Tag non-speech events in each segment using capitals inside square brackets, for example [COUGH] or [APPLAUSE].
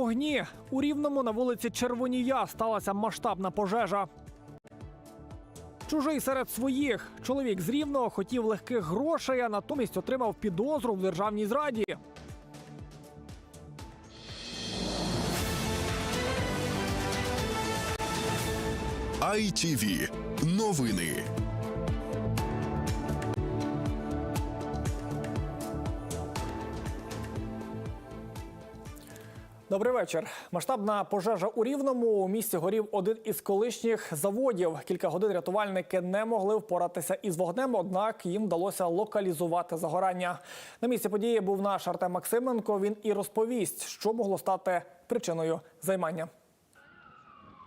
вогні. У Рівному на вулиці Червонія сталася масштабна пожежа. Чужий серед своїх. Чоловік з Рівного хотів легких грошей, а натомість отримав підозру в державній зраді. ITV. Новини. Добрий вечір. Масштабна пожежа у Рівному. У місті горів один із колишніх заводів. Кілька годин рятувальники не могли впоратися із вогнем, однак їм вдалося локалізувати загорання. На місці події був наш Артем Максименко. Він і розповість, що могло стати причиною займання.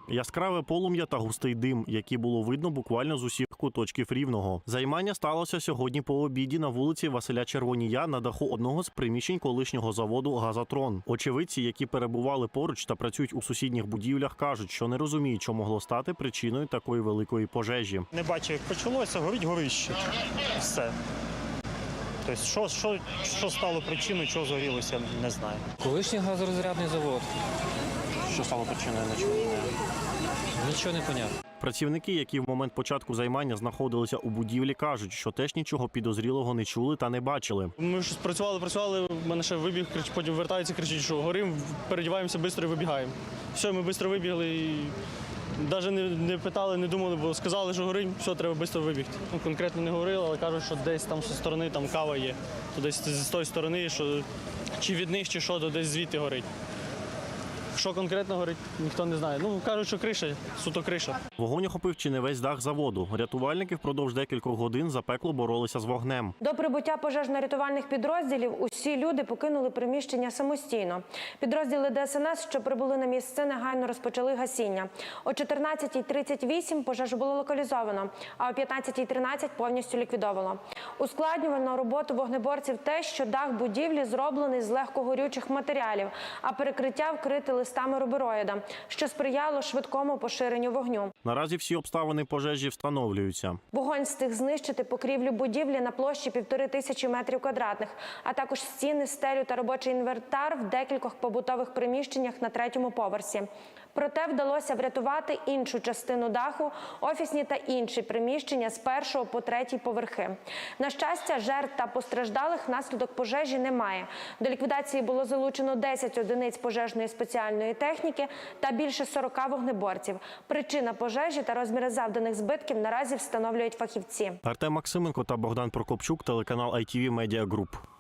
Яскраве полум'я та густий дим, які було видно буквально з усіх куточків рівного. Займання сталося сьогодні по обіді на вулиці Василя Червонія на даху одного з приміщень колишнього заводу Газатрон. Очевидці, які перебували поруч та працюють у сусідніх будівлях, кажуть, що не розуміють, що могло стати причиною такої великої пожежі. Не бачу, як почалося, горить горище. Все. Тобто, що, що, що стало причиною, чого загорілося, не знаю. Колишній газорозрядний завод. Що стало причиною нічого? Нічого не понятно. Працівники, які в момент початку займання знаходилися у будівлі, кажуть, що теж нічого підозрілого не чули та не бачили. Ми ж працювали, працювали, в мене ще вибіг, крич, потім вертається, кричить, що горим, передіваємося швидко і вибігаємо. Все, ми швидко вибігли і навіть не, не питали, не думали, бо сказали, що горим, все, треба швидко вибігти. Ну, конкретно не говорили, але кажуть, що десь там зі сторони там кава є. То десь з тої сторони, що чи від них, чи що, то десь звідти горить. Що конкретно горить, ніхто не знає. Ну, кажуть, що криша, суто криша. Вогонь охопив чи не весь дах заводу. Рятувальники впродовж декількох годин запекло боролися з вогнем. До прибуття пожежно-рятувальних підрозділів усі люди покинули приміщення самостійно. Підрозділи ДСНС, що прибули на місце, негайно розпочали гасіння. О 14.38 пожежу було локалізовано, а о 15.13 повністю ліквідовано. Ускладнювально роботу вогнеборців те, що дах будівлі зроблений з легкогорючих матеріалів, а перекриття вкрите листами рубероїда, що сприяло швидкому поширенню вогню. Наразі всі обставини пожежі встановлюються. Вогонь встиг знищити покрівлю будівлі на площі півтори тисячі метрів квадратних, а також стіни, стелю та робочий інвертар в декількох побутових приміщеннях на третьому поверсі. Проте вдалося врятувати іншу частину даху, офісні та інші приміщення з першого по третій поверхи. На щастя, жертв та постраждалих внаслідок пожежі немає. До ліквідації було залучено 10 одиниць пожежної спеціальної техніки та більше 40 вогнеборців. Причина пожежі та розміри завданих збитків наразі встановлюють фахівці. Артем Максименко та Богдан Прокопчук, телеканал ITV Media Group.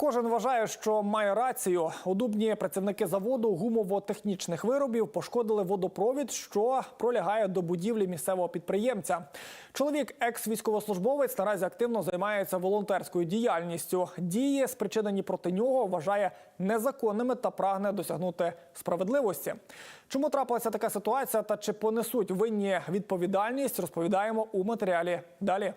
Кожен вважає, що має рацію. У працівники заводу гумово-технічних виробів пошкодили водопровід, що пролягає до будівлі місцевого підприємця. Чоловік, екс-військовослужбовець, наразі активно займається волонтерською діяльністю. Дії, спричинені проти нього, вважає незаконними та прагне досягнути справедливості. Чому трапилася така ситуація та чи понесуть винні відповідальність, розповідаємо у матеріалі далі.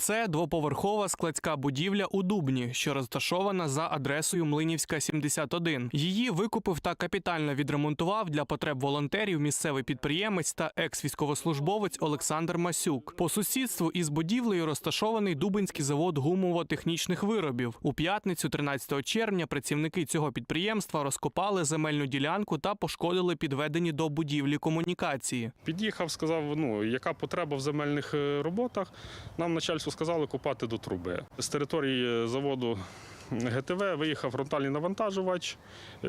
Це двоповерхова складська будівля у Дубні, що розташована за адресою Млинівська, 71. Її викупив та капітально відремонтував для потреб волонтерів місцевий підприємець та екс-військовослужбовець Олександр Масюк. По сусідству із будівлею розташований Дубинський завод гумово-технічних виробів. У п'ятницю, 13 червня, працівники цього підприємства розкопали земельну ділянку та пошкодили підведені до будівлі комунікації. Під'їхав, сказав, ну яка потреба в земельних е, роботах. Нам начальство сказали копати до труби. З території е, заводу ГТВ виїхав фронтальний навантажувач. Е,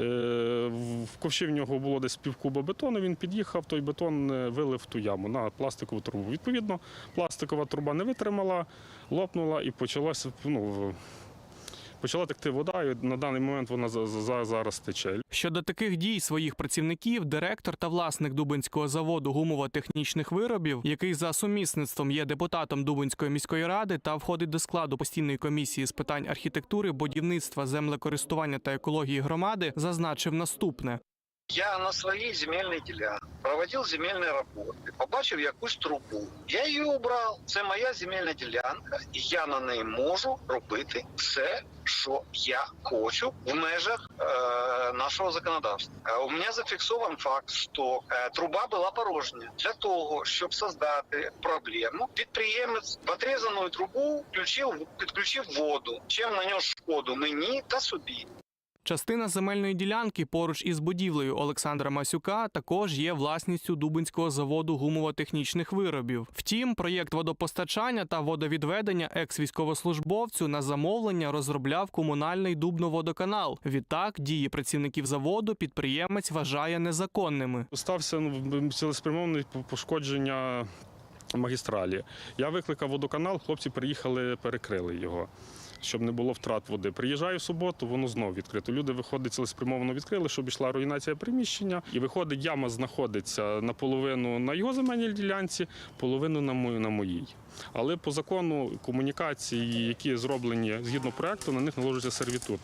В ковші в нього було десь півкуба бетону. Він під'їхав, той бетон е, вилив в ту яму на пластикову трубу. Відповідно, пластикова труба не витримала, лопнула і почалася ну, почала текти вода. І на даний момент вона за- за- зараз тече. Щодо таких дій своїх працівників, директор та власник Дубинського заводу гумово-технічних виробів, який за сумісництвом є депутатом Дубинської міської ради та входить до складу постійної комісії з питань архітектури, будівництва, землекористування та екології громади, зазначив наступне. Я на своїй земельній ділянці проводив земельні роботи, побачив якусь трубу. Я її обрав. Це моя земельна ділянка, і я на неї можу робити все, що я хочу в межах е, нашого законодавства. Е, у мене зафіксований факт, що е, труба була порожня. Для того, щоб создати проблему, підприємець в отрізану трубу включив, підключив воду, чим нанес шкоду мені та собі. Частина земельної ділянки поруч із будівлею Олександра Масюка також є власністю Дубинського заводу гумово-технічних виробів. Втім, проєкт водопостачання та водовідведення екс-військовослужбовцю на замовлення розробляв комунальний Дубноводоканал. Відтак дії працівників заводу підприємець вважає незаконними. Стався ну, цілеспрямоване пошкодження магістралі. Я викликав водоканал, хлопці приїхали, перекрили його. Щоб не було втрат води. Приїжджаю в суботу, воно знову відкрито. Люди виходить цілеспрямовано відкрили, щоб йшла руйнація приміщення. І виходить, яма знаходиться наполовину на його земельній ділянці, половину на мою- на моїй. Але по закону комунікації, які зроблені згідно проекту, на них наложиться сервітут.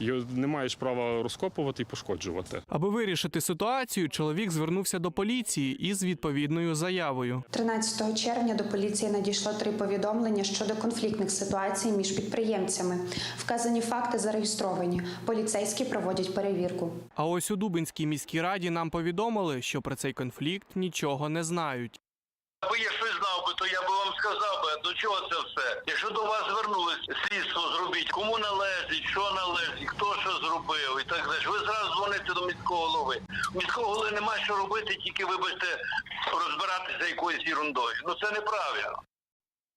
Його не маєш права розкопувати і пошкоджувати. Аби вирішити ситуацію, чоловік звернувся до поліції із відповідною заявою. 13 червня до поліції надійшло три повідомлення щодо конфліктних ситуацій між підприємцями. Вказані факти зареєстровані. Поліцейські проводять перевірку. А ось у Дубинській міській раді нам повідомили, що про цей конфлікт нічого не знають. Аби я щось знав би, то я би вам сказав би, до чого це все. Якщо до вас звернулись, слідство зробіть, кому належить, що належить, хто що зробив і так далі. Ви зразу дзвоните до міського голови. У міського голови нема що робити, тільки вибачте розбиратися якоюсь ерундою. Ну це неправильно.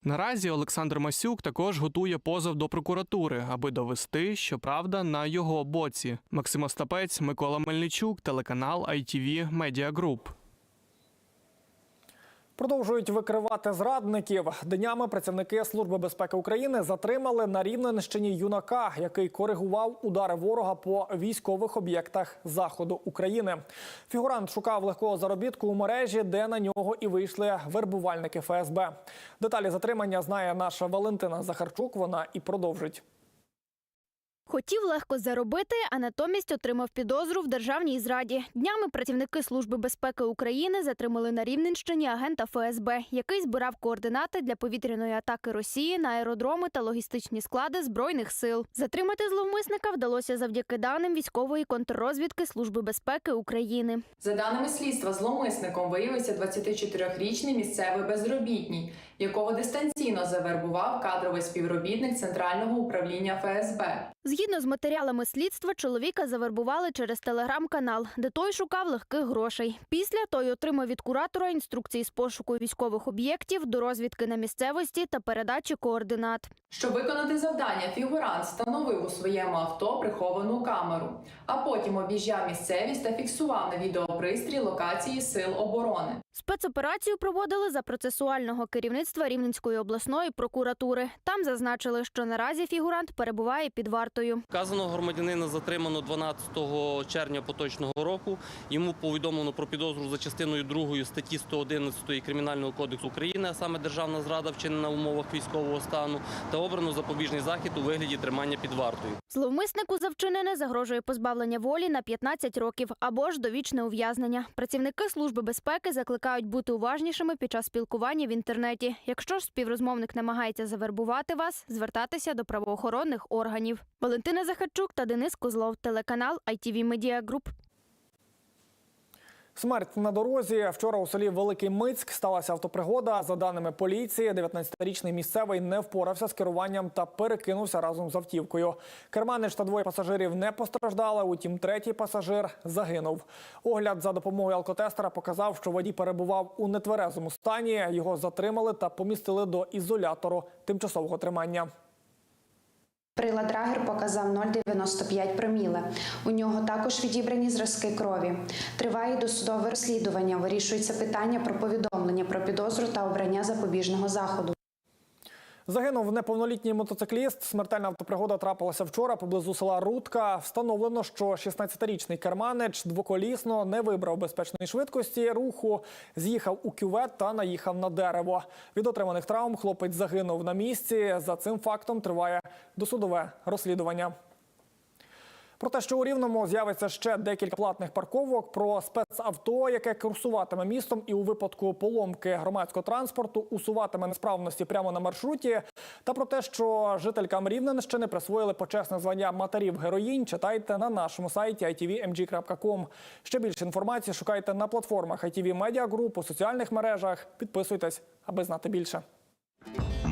Наразі Олександр Масюк також готує позов до прокуратури, аби довести, що правда на його боці. Максим Остапець, Микола Мельничук, телеканал ITV Media Group. Продовжують викривати зрадників. Днями працівники Служби безпеки України затримали на Рівненщині юнака, який коригував удари ворога по військових об'єктах заходу України. Фігурант шукав легкого заробітку у мережі, де на нього і вийшли вербувальники ФСБ. Деталі затримання знає наша Валентина Захарчук. Вона і продовжить. Хотів легко заробити, а натомість отримав підозру в державній зраді. Днями працівники Служби безпеки України затримали на Рівненщині агента ФСБ, який збирав координати для повітряної атаки Росії на аеродроми та логістичні склади збройних сил. Затримати зловмисника вдалося завдяки даним військової контррозвідки Служби безпеки України. За даними слідства, зловмисником виявився 24-річний місцевий безробітній, якого дистанційно завербував кадровий співробітник Центрального управління ФСБ. Згідно з матеріалами слідства, чоловіка завербували через телеграм-канал, де той шукав легких грошей. Після той отримав від куратора інструкції з пошуку військових об'єктів до розвідки на місцевості та передачі координат. Щоб виконати завдання, фігурант встановив у своєму авто приховану камеру, а потім об'їжджав місцевість та фіксував на відеопристрій локації сил оборони. Спецоперацію проводили за процесуального керівництва Рівненської обласної прокуратури. Там зазначили, що наразі фігурант перебуває під вартою. Вказаного громадянина затримано 12 червня поточного року. Йому повідомлено про підозру за частиною 2 статті 111 Кримінального кодексу України, а саме державна зрада вчинена в умовах військового стану, та обрано запобіжний захід у вигляді тримання під вартою. Зловмиснику за вчинене загрожує позбавлення волі на 15 років або ж довічне ув'язнення. Працівники служби безпеки закликають бути уважнішими під час спілкування в інтернеті. Якщо ж співрозмовник намагається завербувати вас, звертатися до правоохоронних органів. Валентина Захарчук та Денис Козлов, телеканал ITV Media Group. Смерть на дорозі. Вчора у селі Великий Мицьк сталася автопригода. За даними поліції, 19-річний місцевий не впорався з керуванням та перекинувся разом з автівкою. Керманич та двоє пасажирів не постраждали. Утім, третій пасажир загинув. Огляд за допомогою алкотестера показав, що водій перебував у нетверезому стані. Його затримали та помістили до ізолятору тимчасового тримання. Прилад Рагер показав 0,95 проміле. У нього також відібрані зразки крові. Триває досудове розслідування. Вирішується питання про повідомлення про підозру та обрання запобіжного заходу. Загинув неповнолітній мотоцикліст. Смертельна автопригода трапилася вчора поблизу села Рудка. Встановлено, що 16-річний керманич двоколісно не вибрав безпечної швидкості руху, з'їхав у кювет та наїхав на дерево. Від отриманих травм хлопець загинув на місці. За цим фактом триває досудове розслідування. Про те, що у Рівному з'явиться ще декілька платних парковок, про спецавто, яке курсуватиме містом і у випадку поломки громадського транспорту усуватиме несправності прямо на маршруті, та про те, що жителькам Рівненщини присвоїли почесне звання матерів героїнь, читайте на нашому сайті itvmg.com. Ще більше інформації шукайте на платформах ITV Media Group, у соціальних мережах. Підписуйтесь, аби знати більше.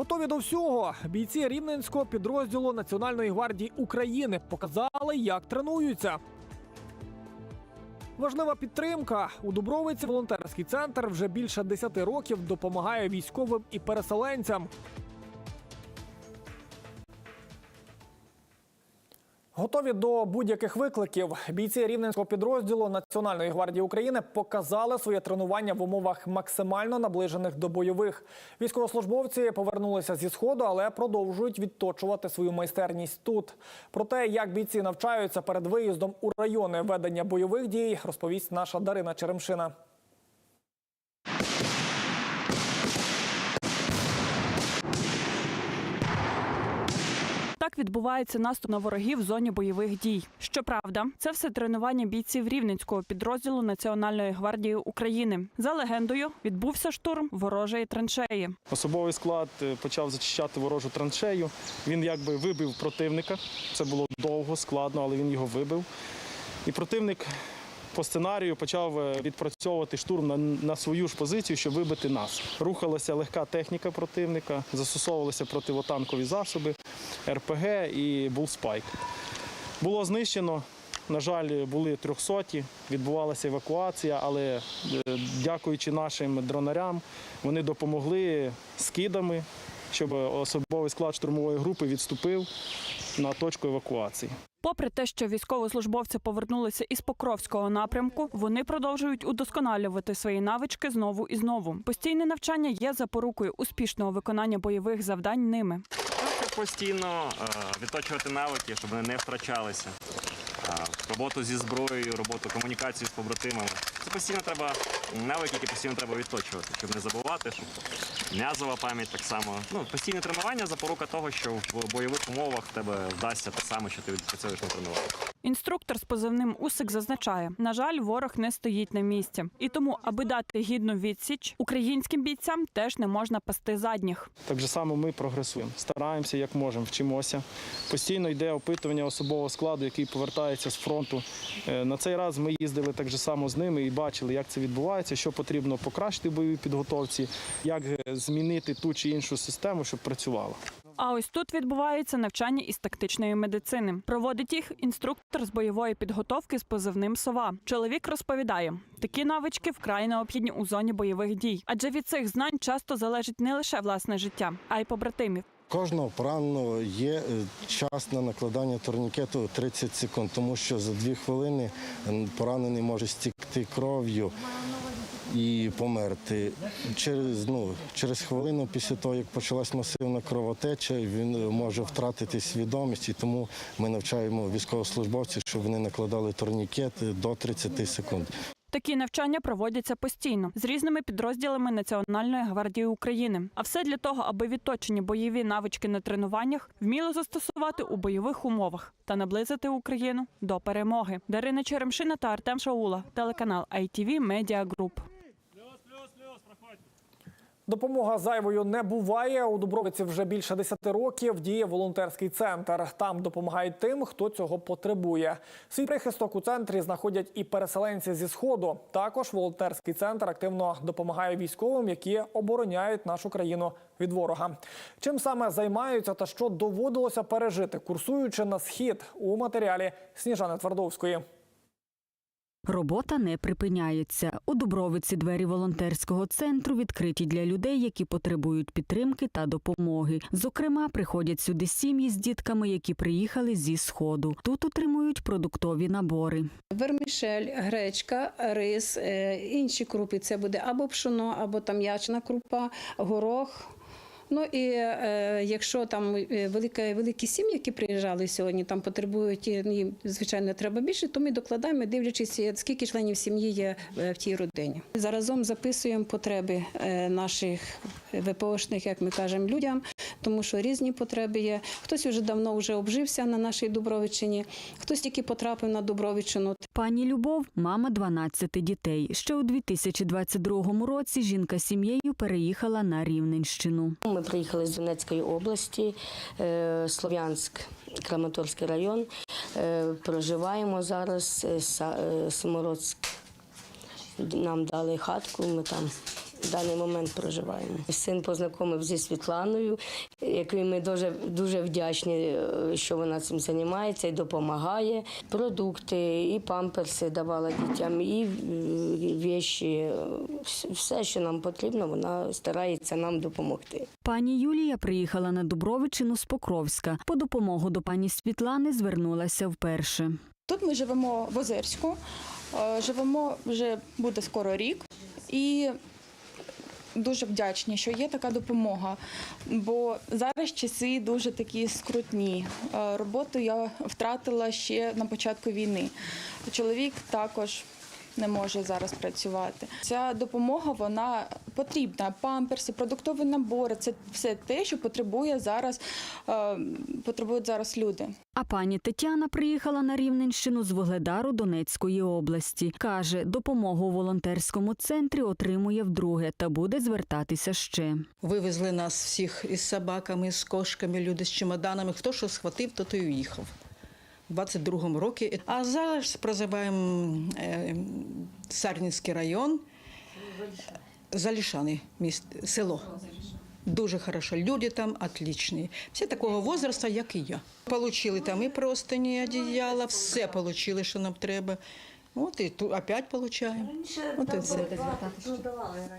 Готові до всього. Бійці рівненського підрозділу Національної гвардії України показали, як тренуються. Важлива підтримка у Дубровиці. Волонтерський центр вже більше 10 років допомагає військовим і переселенцям. Готові до будь-яких викликів. Бійці рівненського підрозділу Національної гвардії України показали своє тренування в умовах максимально наближених до бойових. Військовослужбовці повернулися зі сходу, але продовжують відточувати свою майстерність тут. Про те, як бійці навчаються перед виїздом у райони ведення бойових дій, розповість наша Дарина Черемшина. Так відбувається наступ на ворогів в зоні бойових дій. Щоправда, це все тренування бійців рівненського підрозділу Національної гвардії України. За легендою, відбувся штурм ворожої траншеї. Особовий склад е, почав зачищати ворожу траншею. Він якби вибив противника. Це було довго, складно, але він його вибив. І противник по сценарію почав е, відпрацьовувати штурм на, на свою ж позицію, щоб вибити нас. Рухалася легка техніка противника, застосовувалися противотанкові засоби, РПГ і булспайк. Було знищено. На жаль, були трьохсоті, відбувалася евакуація, але е, дякуючи нашим дронарям, вони допомогли скидами, щоб особовий склад штурмової групи відступив на точку евакуації. Попри те, що військовослужбовці повернулися із Покровського напрямку, вони продовжують удосконалювати свої навички знову і знову. Постійне навчання є запорукою успішного виконання бойових завдань ними. Постійно е, відточувати навики, щоб вони не втрачалися. Е, Роботу зі зброєю, роботу комунікацію з побратимами. Це постійно треба навики, які постійно треба відточувати, щоб не забувати, щоб м'язова пам'ять так само. Ну, постійне тренування запорука того, що в бойових умовах тебе вдасться те саме, що ти відпрацьовуєш на тренуванні. Інструктор з позивним Усик зазначає: на жаль, ворог не стоїть на місці, і тому, аби дати гідну відсіч, українським бійцям теж не можна пасти задніх. Так же само ми прогресуємо, стараємося як можемо, вчимося. Постійно йде опитування особового складу, який повертається з фронту. Е, На цей раз ми їздили так же само з ними і бачили, як це відбувається, що потрібно покращити в бойовій підготовці, як змінити ту чи іншу систему, щоб працювала. А ось тут відбувається навчання із тактичної медицини. Проводить їх інструктор з бойової підготовки з позивним сова. Чоловік розповідає, такі навички вкрай необхідні у зоні бойових дій, адже від цих знань часто залежить не лише власне життя, а й побратимів. Кожного пораненого є е, час на накладання турнікету 30 секунд, тому що за дві хвилини поранений може стікти кров'ю і померти. Через, ну, через хвилину після того, як почалась масивна кровотеча, він е, може втратити свідомість, і тому ми навчаємо військовослужбовців, щоб вони накладали турнікет до 30 секунд. Такі навчання проводяться постійно з різними підрозділами Національної гвардії України. А все для того, аби відточені бойові навички на тренуваннях вміло застосувати у бойових умовах та наблизити Україну до перемоги. Дарина Черемшина та Артем Шаула, телеканал ITV Media Group. Допомога зайвою не буває. У Дубровиці вже більше 10 років діє волонтерський центр. Там допомагають тим, хто цього потребує. Свій прихисток у центрі знаходять і переселенці зі сходу. Також волонтерський центр активно допомагає військовим, які обороняють нашу країну від ворога. Чим саме займаються та що доводилося пережити, курсуючи на схід у матеріалі Сніжани Твардовської. Робота не припиняється. У Дубровиці двері волонтерського центру відкриті для людей, які потребують підтримки та допомоги. Зокрема, приходять сюди сім'ї з дітками, які приїхали зі сходу. Тут отримують продуктові набори. Вермішель, гречка, рис, е, інші крупи це буде або пшоно, або там ячна крупа, горох. Ну і е, якщо там е, велика, великі сім'ї, які приїжджали сьогодні, там потребують їм, звичайно, треба більше, то ми докладаємо, дивлячись, е, скільки членів сім'ї є е, в тій родині. Заразом записуємо потреби наших ВПОшних, як ми кажемо, людям, тому що різні потреби є. Хтось вже давно вже обжився на нашій Дубровичині, хтось тільки потрапив на Дубровичину. Пані Любов мама 12 дітей. Ще у 2022 році жінка з сім'єю переїхала на Рівненщину. Ми приїхали з Донецької області, е, Слов'янськ, Краматорський район. Е, Проживаємо зараз е, Са- Самородськ. Нам дали хатку, ми там в даний момент проживаємо. Син познайомив зі Світланою, якій ми дуже, дуже вдячні, е, що вона цим займається і допомагає. Продукти, і памперси давала дітям, і е, віші, е, все, що нам потрібно, вона старається нам допомогти. Пані Юлія приїхала на Дубровичину з Покровська. По допомогу до пані Світлани звернулася вперше. Тут ми живемо в Озерську, живемо вже буде скоро рік і дуже вдячні, що є така допомога. Бо зараз часи дуже такі скрутні. Е, Роботу я втратила ще на початку війни. Чоловік також. Не може зараз працювати. Ця допомога вона потрібна. Памперси, продуктові набори це все те, що потребує зараз, е, потребують зараз люди. А пані Тетяна приїхала на Рівненщину з Вугледару Донецької області. Каже, допомогу у волонтерському центрі отримує вдруге та буде звертатися ще. Вивезли нас всіх із собаками, з кошками, люди з чемоданами. Хто що схватив, то той уїхав. У 22-му році. А зараз проживаємо е, Сарнінський район, Залішани, міст, село. Дуже хорошо. Люди там отличні. Всі такого возрасту, як і я. Получили там і простині, одіяла, все получили, що нам треба. От і тут опять получаємо. От і все.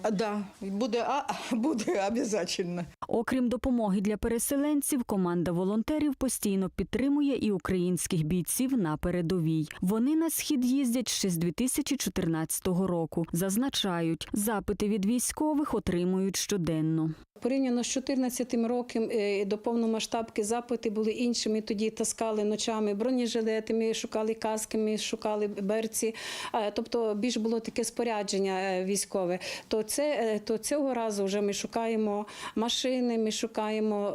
А, да, буде, а, [LAUGHS] буде обов'язково. Окрім допомоги для переселенців, команда волонтерів постійно підтримує і українських бійців на передовій. Вони на схід їздять ще з 2014 року. Зазначають, запити від військових отримують щоденно. Порівняно з 14 роком е, до повномасштабки запити були іншими. Тоді таскали ночами бронежилети, ми шукали каски, ми шукали берці. Е, Тобто більш було таке спорядження е, військове. То це то цього разу вже ми шукаємо машини, ми шукаємо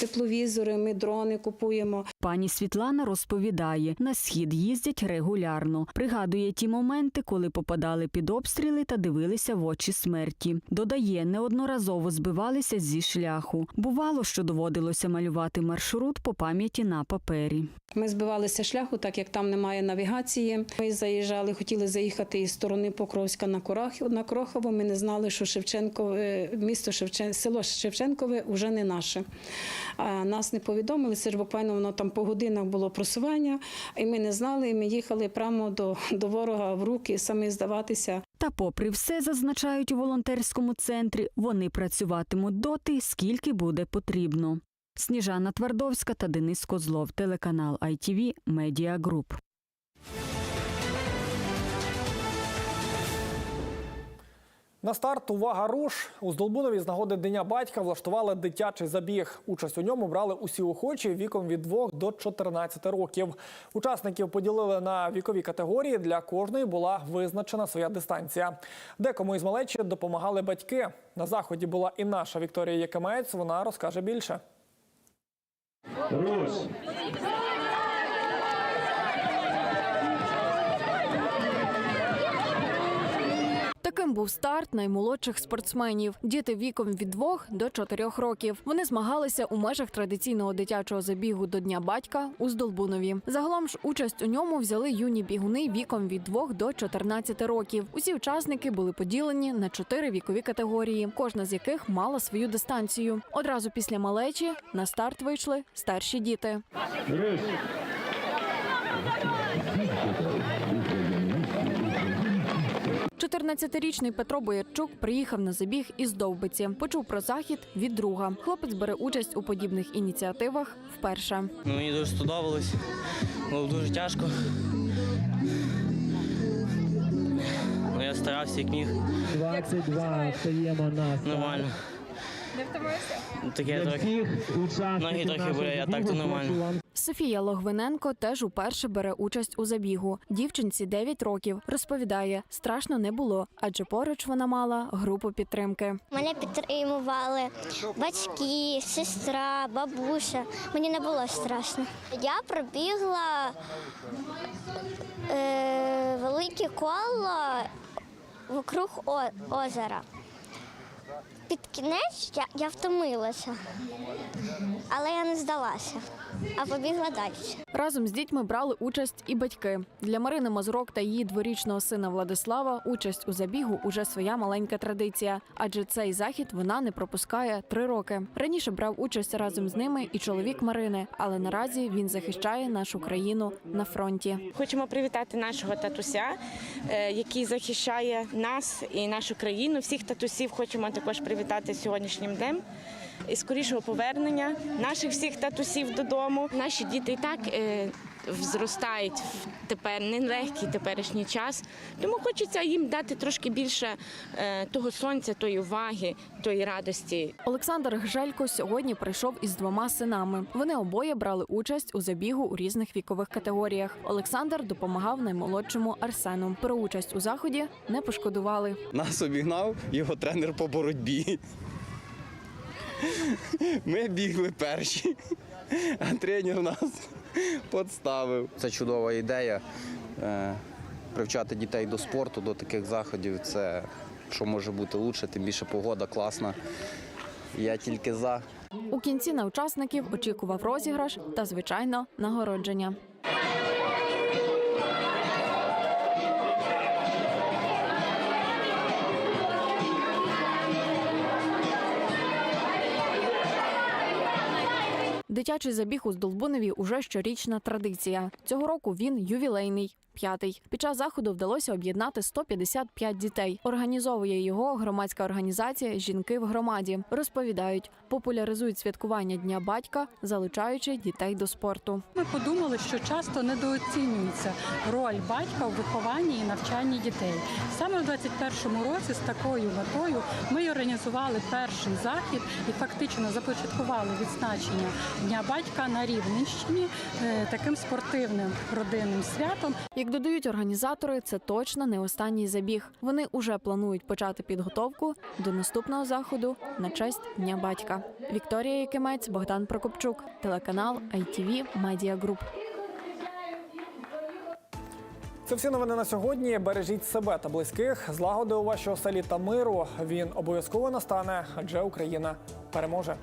тепловізори, ми дрони купуємо. Пані Світлана розповідає, на схід їздять регулярно. Пригадує ті моменти, коли попадали під обстріли та дивилися в очі смерті. Додає, неодноразово збивалися зі шляху. Бувало, що доводилося малювати маршрут по пам'яті на папері. Ми збивалися шляху, так як там немає навігації. Ми заїжджали, хотіли заїхати із сторони Покровська на Корах на Крохово. Ми не знали, що Шевченко, е, місто Шевчен, село Шевченкове вже не наше. А нас не повідомили. Це ж буквально воно там по годинах було просування, і ми не знали. І ми їхали прямо до, до ворога в руки, самі здаватися. Та, попри все, зазначають у волонтерському центрі, вони працюватимуть доти, скільки буде потрібно. Сніжана Твардовська та Денис Козлов, телеканал ITV Media Group. На старт увага руш у Здолбунові з нагоди Дня батька влаштували дитячий забіг. Участь у ньому брали усі охочі віком від 2 до 14 років. Учасників поділили на вікові категорії. Для кожної була визначена своя дистанція. Декому із малечі допомагали батьки. На заході була і наша Вікторія Якимець. Вона розкаже більше. Таким був старт наймолодших спортсменів. Діти віком від 2 до 4 років. Вони змагалися у межах традиційного дитячого забігу до Дня батька у Здолбунові. Загалом ж участь у ньому взяли юні бігуни віком від 2 до 14 років. Усі учасники були поділені на чотири вікові категорії, кожна з яких мала свою дистанцію. Одразу після малечі на старт вийшли старші діти. 14-річний Петро Боярчук приїхав на забіг із Довбиці. Почув про захід від друга. Хлопець бере участь у подібних ініціативах вперше. Ну, мені дуже сподобалось. Було дуже тяжко. Ну, я старався як міг. 22 стаємо на Нормально. Не втомився? Таке трохи. Ноги трохи болять, а так то нормально. Софія Логвиненко теж уперше бере участь у забігу. Дівчинці 9 років. Розповідає, страшно не було, адже поруч вона мала групу підтримки. Мене підтримували батьки, сестра, бабуся. Мені не було страшно. Я пробігла е, велике коло вокруг озера. Під кінець я, я втомилася, але я не здалася, а побігла далі. Разом з дітьми брали участь і батьки. Для Марини Мазурок та її дворічного сина Владислава участь у забігу уже своя маленька традиція, адже цей захід вона не пропускає три роки. Раніше брав участь разом з ними і чоловік Марини, але наразі він захищає нашу країну на фронті. Хочемо привітати нашого татуся, е, який захищає нас і нашу країну. Всіх татусів хочемо також привітати сьогоднішнім днем. І скорішого повернення наших всіх татусів додому. Наші діти і так е, зростають в тепер нелегкий теперішній час. Тому хочеться їм дати трошки більше е, того сонця, тої уваги, тої радості. Олександр Гжелько сьогодні прийшов із двома синами. Вони обоє брали участь у забігу у різних вікових категоріях. Олександр допомагав наймолодшому Арсену. Про участь у заході не пошкодували. Нас обігнав його тренер по боротьбі. Ми бігли перші, а тренер нас підставив. Це чудова ідея. е, Привчати дітей до спорту, до таких заходів. Це що може бути лучше, тим більше погода класна. Я тільки за. У кінці на учасників очікував розіграш та, звичайно, нагородження. Дитячий забіг у Здолбунові уже щорічна традиція. Цього року він ювілейний. П'ятий під час заходу вдалося об'єднати 155 дітей. Організовує його громадська організація Жінки в громаді. Розповідають, популяризують святкування дня батька, залучаючи дітей до спорту. Ми подумали, що часто недооцінюється роль батька у вихованні і навчанні дітей. Саме у 2021 році з такою метою ми організували перший захід і фактично започаткували відзначення дня батька на Рівненщині е, таким спортивним родинним святом. Як додають організатори, це точно не останній забіг. Вони уже планують почати підготовку до наступного заходу на честь Дня батька. Вікторія Якимець, Богдан Прокопчук, телеканал ITV Media Group. Це всі новини на сьогодні. Бережіть себе та близьких. Злагоди у вашій оселі та миру. Він обов'язково настане, адже Україна переможе.